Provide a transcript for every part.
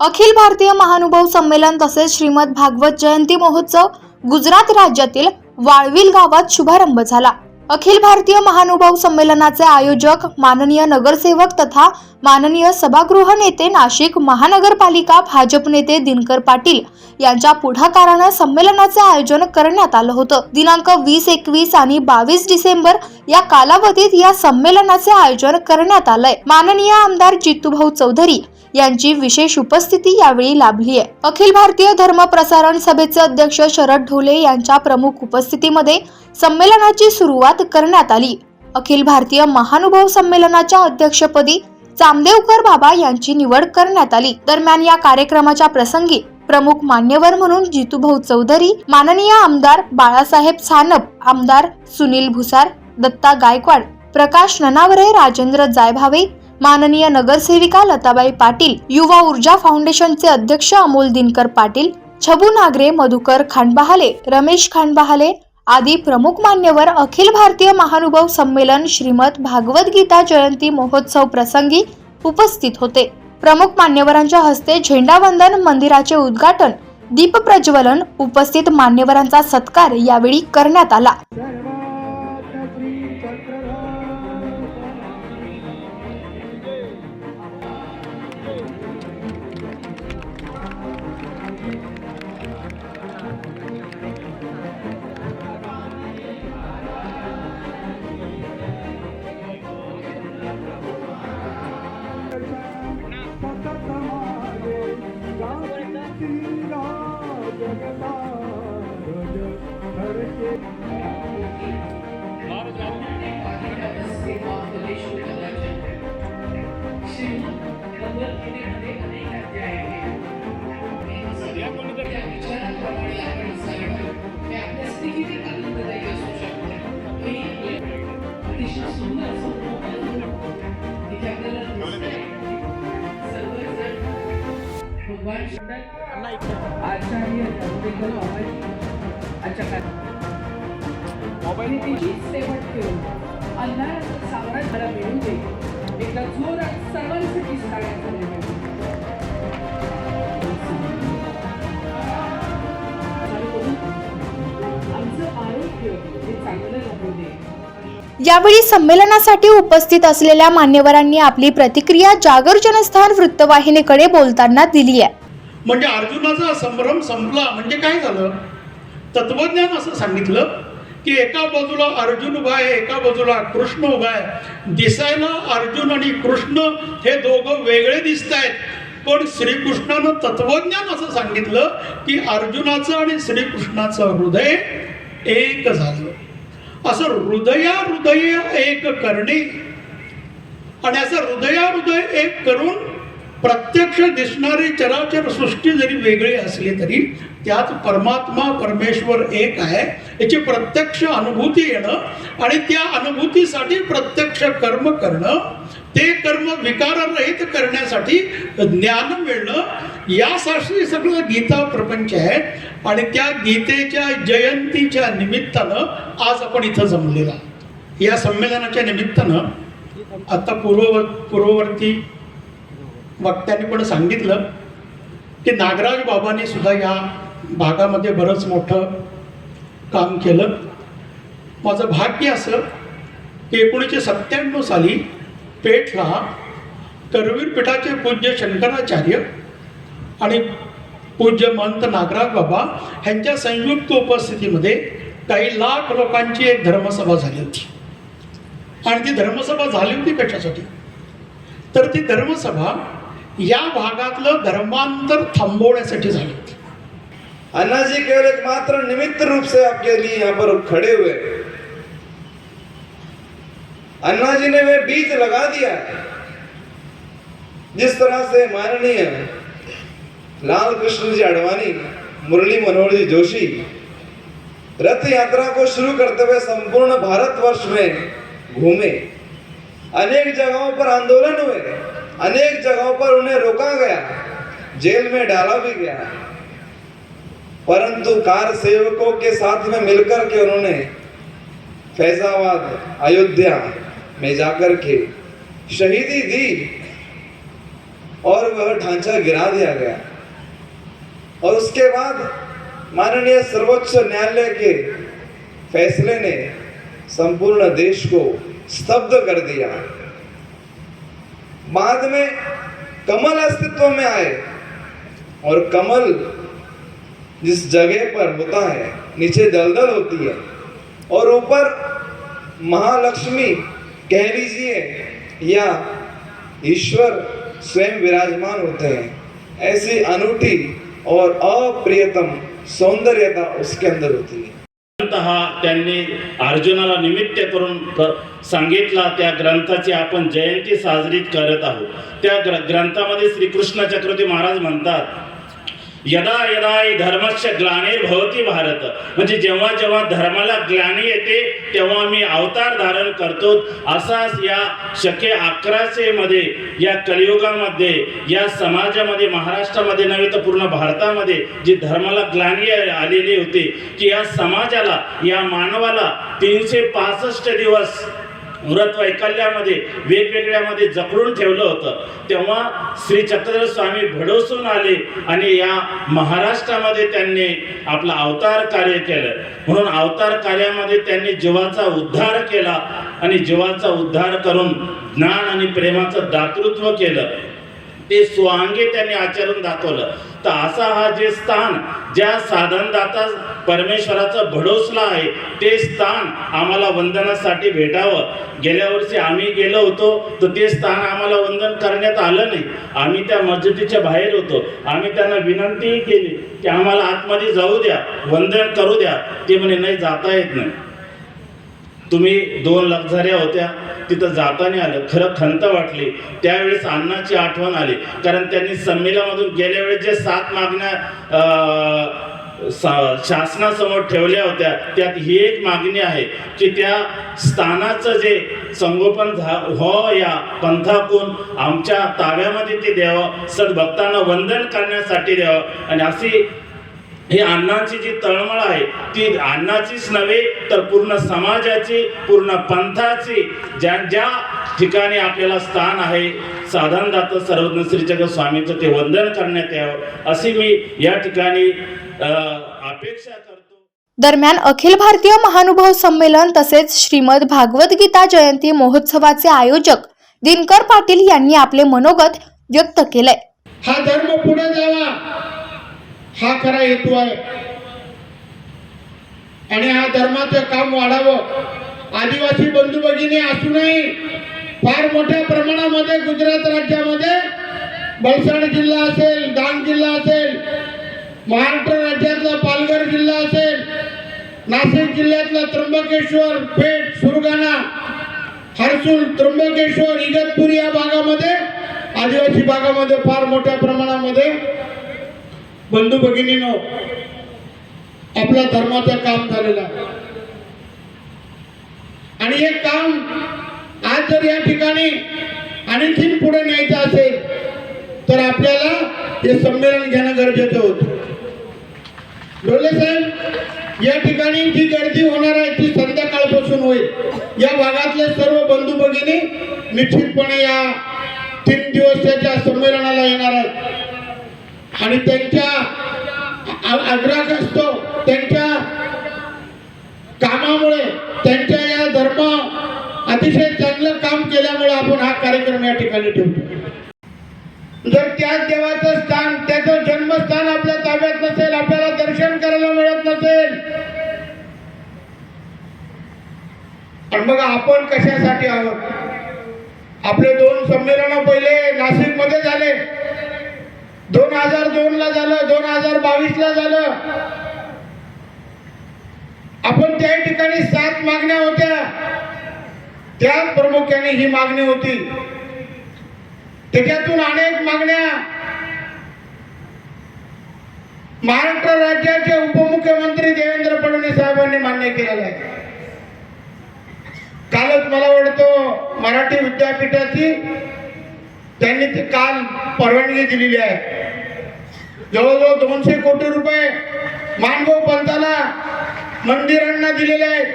अखिल भारतीय महानुभाव संमेलन तसेच श्रीमद भागवत जयंती महोत्सव गुजरात राज्यातील वाळवील गावात शुभारंभ झाला. अखिल भारतीय महानुभाव संमेलनाचे आयोजक माननीय नगरसेवक तथा माननीय सभागृह नेते नाशिक महानगरपालिका भाजप नेते दिनकर पाटील यांच्या पुढाकारानं संमेलनाचे आयोजन करण्यात आलं होतं. दिनांक वीस एकवीस आणि बावीस डिसेंबर या कालावधीत या संमेलनाचे आयोजन करण्यात आलंय. माननीय आमदार जितूभाऊ चौधरी यांची विशेष उपस्थिती यावेळी लाभली आहे. अखिल भारतीय धर्म प्रसारण सभेचे अध्यक्ष शरद ढोले यांच्या प्रमुख उपस्थितीमध्ये संमेलनाची सुरुवात करण्यात आली. अखिल भारतीय महानुभाव संमेलनाच्या अध्यक्षपदी चामदेवकर बाबा यांची निवड करण्यात आली. दरम्यान या कार्यक्रमाच्या प्रसंगी प्रमुख मान्यवर म्हणून जितूभाऊ चौधरी माननीय आमदार बाळासाहेब सानप आमदार सुनील भुसार दत्ता गायकवाड प्रकाश ननावरे राजेंद्र जायभावे माननीय नगरसेविका लताबाई पाटील युवा ऊर्जा फाउंडेशनचे अध्यक्ष अमोल दिनकर पाटील छबू नागरे मधुकर खांडबहाले रमेश खांडबहाले आदी प्रमुख मान्यवर अखिल भारतीय महानुभाव संमेलन श्रीमद भागवत गीता जयंती महोत्सव प्रसंगी उपस्थित होते. प्रमुख मान्यवरांच्या हस्ते झेंडावंदन मंदिराचे उद्घाटन दीप प्रज्वलन उपस्थित मान्यवरांचा सत्कार यावेळी करण्यात आला. आचार्य धर्मेंद्र अमर अच्छा काय यावेळी संमेलनासाठी उपस्थित असलेल्या मान्यवरांनी आपली प्रतिक्रिया जागर जनस्थान वृत्तवाहिनीकडे बोलताना दिली आहे. म्हणजे अर्जुनाचा संभ्रम संपला. म्हणजे काय झालं? तत्वज्ञान असं सांगितलं की एका बाजूला अर्जुन उभा आहे एका बाजूला कृष्ण उभा आहे. दिसायला अर्जुन आणि कृष्ण हे दोघं वेगळे दिसत आहेत. पण श्रीकृष्णानं तत्वज्ञान असं सांगितलं की अर्जुनाचं आणि श्रीकृष्णाचं हृदय एक झालं. असं हृदया हृदय एक करणे आणि असं हृदया हृदय एक करून प्रत्यक्ष दिसणारी चराचर सृष्टी जरी वेगळी असली तरी त्यात परमात्मा परमेश्वर एक आहे. याची प्रत्यक्ष अनुभूती येणं आणि त्या अनुभूतीसाठी प्रत्यक्ष कर्म करणं ते कर्म विकाररहित करण्यासाठी ज्ञान मिळणं यासाठी सगळं गीता प्रपंच आहे. आणि त्या गीतेच्या जयंतीच्या निमित्तानं आज आपण इथं जमलेला या संमेलनाच्या निमित्तानं आता पूर्व पूर्ववर्ती वक्त्यांनी पण सांगितलं की नागराज बाबांनी सुद्धा या भागामध्ये बरंच मोठं काम केलं. माझं भाग्य असं की एकोणीसशे सत्त्याण्णव साली पेठला करवीर पीठाचे पूज्य शंकराचार्य आणि पूज्य महंत नागराज बाबा ह्यांच्या संयुक्त उपस्थितीमध्ये काही लाख लोकांची एक धर्मसभा झाली होती. आणि ती धर्मसभा झाली होती कशासाठी? तर ती धर्मसभा या भागातलं धर्मांतर थांबवण्यासाठी झाले. अन्ना जी केवल एक मात्र निमित्त रूप से आपके लिए यहाँ पर खड़े हुए। अन्ना जी ने वे बीज लगा दिया। जिस तरह से माननीय लाल कृष्ण जी अडवाणी मुरली मनोहर जी जोशी रथ यात्रा को शुरू करते हुए संपूर्ण भारतवर्ष में घूमे। अनेक जगहों पर आंदोलन हुए। अनेक जगहों पर उन्हें रोका गया, जेल में डाला भी गया। परंतु कार सेवकों के साथ में मिलकर के उन्होंने फैजाबाद, अयोध्या में जाकर के शहीदी दी और वह ढांचा गिरा दिया गया। और उसके बाद माननीय सर्वोच्च न्यायालय के फैसले ने संपूर्ण देश को स्तब्ध कर दिया। बाद में कमल अस्तित्व में आए। और कमल जिस जगह पर होता है, नीचे दलदल होती है, और ऊपर महालक्ष्मी कह लीजिए, या ईश्वर स्वयं विराजमान होते हैं, ऐसी अनूठी और अप्रियतम सौंदर्यता उसके अंदर होती है। त्यांनी अर्जुनाला निमित्त करून सांगितला त्या ग्रंथाची आपण जयंती साजरी करत आहोत. त्या ग्र ग्रंथामध्ये श्रीकृष्ण चक्रवर्ती महाराज म्हणतात यदा यदा धर्मश धर्मस्य ग्लानिर्भवती भारत. म्हणजे जेव्हा जेव्हा धर्माला ग्लानी येते तेव्हा मी अवतार धारण करतो. असाच या शके अकराशे मध्ये या कलियुगामध्ये या समाजामध्ये महाराष्ट्रामध्ये नव्हे तर पूर्ण भारतामध्ये जी धर्माला ग्लानी आलेली होती की या समाजाला या मानवाला तीनशे पासष्ट दिवस व्रत वैकल्यामध्ये वेगवेगळ्यामध्ये जखडून ठेवलं होतं. तेव्हा श्री चक्रधर स्वामी भडोसून आले आणि या महाराष्ट्रामध्ये त्यांनी आपला अवतार कार्य केलं. म्हणून अवतार कार्यामध्ये त्यांनी जीवाचा उद्धार केला आणि जीवाचा उद्धार करून ज्ञान आणि प्रेमाचं दातृत्व केलं. ते स्वांगे त्यांनी आचरून दाखवलं. तर असा हा जे स्थान ज्या साधनदाता परमेश्वराचं भडोसला आहे ते स्थान आम्हाला वंदनासाठी भेटावं. गेल्या वर्षी आम्ही गेलो होतो तर ते स्थान आम्हाला वंदन करण्यात आलं नाही. आम्ही त्या मस्जिदीच्या बाहेर होतो. आम्ही त्यांना विनंतीही केली की आम्हाला आतमध्ये जाऊ द्या वंदन करू द्या. ते म्हणे नाही जाता येत नाही. तुम्ही दोन लक्झऱ्या होत्या तिथं जाताना आलं खरं खंत वाटली. त्यावेळेस अण्णाची आठवण आली. कारण त्यांनी संमेलनामधून गेल्या वेळेस जे सात मागण्या सा- शासनासमोर ठेवल्या होत्या त्यात ही एक मागणी आहे की त्या स्थानाचं जे संगोपन झा हो या पंथाकून आमच्या ताब्यामध्ये ते द्यावं सद्भक्तांना वंदन करण्यासाठी द्यावं. आणि अशी ही अण्णाची जी तळमळ आहे ती अण्णाचीच नव्हे तर पूर्ण समाजाची पूर्ण पंथाची ज्या ज्या ठिकाणी आपल्याला स्थान आहे साधनदाता सर्वज्ञ श्रीचक्र स्वामीचं ते वंदन करण्यात यावं अशी मी या ठिकाणी अपेक्षा करतो. दरम्यान अखिल भारतीय महानुभाव संमेलन तसेच श्रीमद भागवत गीता जयंती महोत्सवाचे आयोजक दिनकर पाटील यांनी आपले मनोगत व्यक्त केलंय. हा धर्म पुढे जावा. हा खरा हेतू आहे. आणि हा धर्माचं काम वाढावं. आदिवासी बंधू भगिनी असूनही फार मोठ्या प्रमाणामध्ये गुजरात राज्यामध्ये वलसाड जिल्हा असेल डांग जिल्हा असेल महाराष्ट्र राज्यातला पालघर जिल्हा असेल नाशिक जिल्ह्यातला त्र्यंबकेश्वर पेठ सुरगाणा हरसूल त्र्यंबकेश्वर इगतपुरी या भागामध्ये आदिवासी भागामध्ये फार मोठ्या प्रमाणामध्ये बंधू भगिनीनो आपल्या धर्माचं काम झालेलं आहे. आणि हे काम आज जर या ठिकाणी आणखीन पुढे न्यायचं असेल तर आपल्याला हे संमेलन घेणं गरजेचं होतं. डोले साहेब या ठिकाणी जी गर्दी होणार आहे ती संध्याकाळपासून होईल. या भागातले सर्व बंधू भगिनी निश्चितपणे या तीन दिवसाच्या संमेलनाला येणार आहेत. आणि त्यांच्या आग्रह असतो त्यांच्या कामामुळे त्यांच्या या धर्म अतिशय चांगलं काम केल्यामुळे आपण हा कार्यक्रम या ठिकाणी ठेवतो. जर त्याच देवाचं स्थान त्याचं जन्मस्थान आपल्या ताब्यात नसेल आपल्याला दर्शन करायला मिळत नसेल आणि मग आपण कशासाठी आहोत? आपले दोन संमेलन पहिले नाशिकमध्ये झाले. दोन हजार दोन ला झालं दोन हजार बावीस ला झालं. आपण त्या ठिकाणी सात मागण्या होत्या. त्या प्रामुख्याने ही मागणी होती. त्याच्यातून अनेक मागण्या. महाराष्ट्र राज्याचे उपमुख्यमंत्री देवेंद्र फडणवीस साहेबांनी मान्य केलेलं आहे. कालच मला वाटतं मराठी विद्यापीठाची त्यांनी काल परवानगी दिलेली आहे. जवळजवळ दोनशे कोटी रुपये मानभाऊ पंथाला मंदिरांना दिलेले आहेत.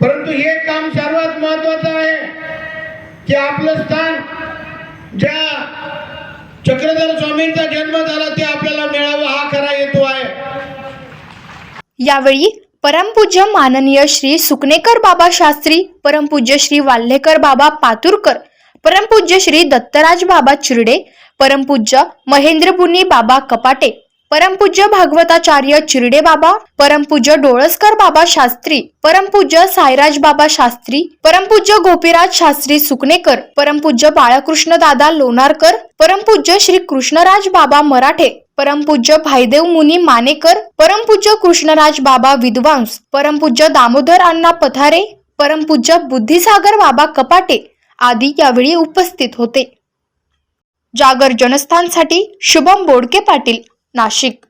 परंतु हे काम सर्वात महत्वाचं आहे की आपलं स्थान ज्या चक्रधर स्वामींचा जन्म झाला ते आपल्याला मिळावं हा खरा हेतू आहे. यावेळी परमपूज्य माननीय श्री सुकनेकर बाबा शास्त्री परमपूज्य श्री वाल्हेकर बाबा पातुरकर परमपूज्य श्री दत्तराज बाबा चिरडे परमपूज्य महेंद्रपुनी बाबा कपाटे परमपूज्य भागवताचार्य चिरडे बाबा परमपूज्य डोळसकर बाबा शास्त्री परमपूज्य साईराज बाबा शास्त्री परमपूज्य गोपीराज शास्त्री सुकनेकर परमपूज्य बाळकृष्ण दादा लोणारकर परमपूज्य श्री कृष्णराज बाबा मराठे परमपूज्य भाईदेव मुनी मानेकर परमपूज्य कृष्णराज बाबा विद्वांस परमपूज्य दामोदर अण्णा पथारे परमपूज्य बुद्धिसागर बाबा कपाटे आदी यावेळी उपस्थित होते. जागर जनस्थानसाठी शुभम बोडके पाटील नाशिक.